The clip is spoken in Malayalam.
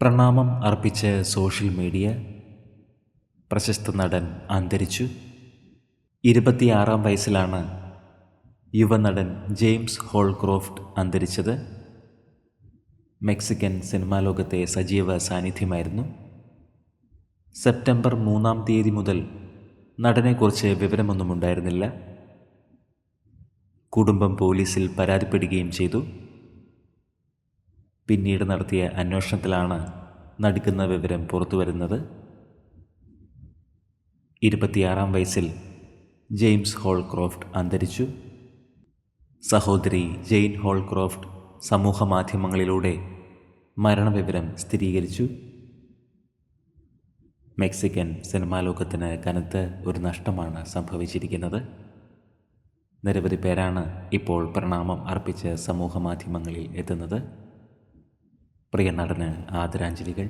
പ്രണാമം അർപ്പിച്ച് സോഷ്യൽ മീഡിയ പ്രശസ്ത നടൻ അന്തരിച്ചു. ഇരുപത്തിയാറാം വയസ്സിലാണ് യുവനടൻ ജെയിംസ് ഹോൾക്രോഫ്റ്റ് അന്തരിച്ചത്. മെക്സിക്കൻ സിനിമാ ലോകത്തെ സജീവ സാന്നിധ്യമായിരുന്നു. സെപ്റ്റംബർ മൂന്നാം തീയതി മുതൽ നടനെക്കുറിച്ച് വിവരമൊന്നും ഉണ്ടായിരുന്നില്ല കുടുംബം പോലീസിൽ പരാതിപ്പെടുകയും ചെയ്തു. പിന്നീട് നടത്തിയ അന്വേഷണത്തിലാണ് നടുക്കുന്ന വിവരം പുറത്തു വരുന്നത് ഇരുപത്തിയാറാം വയസ്സിൽ ജെയിംസ് ഹോൾക്രോഫ്റ്റ് അന്തരിച്ചു. സഹോദരി ജെയിൻ ഹോൾക്രോഫ്റ്റ് സമൂഹ മാധ്യമങ്ങളിലൂടെ മരണവിവരം സ്ഥിരീകരിച്ചു. മെക്സിക്കൻ സിനിമാ ലോകത്തിന് കനത്ത ഒരു നഷ്ടമാണ് സംഭവിച്ചിരിക്കുന്നത്. നിരവധി പേരാണ് ഇപ്പോൾ പ്രണാമം അർപ്പിച്ച് സമൂഹ മാധ്യമങ്ങളിൽ എത്തുന്നത്. പ്രിയ നടന് ആദരാഞ്ജലികൾ.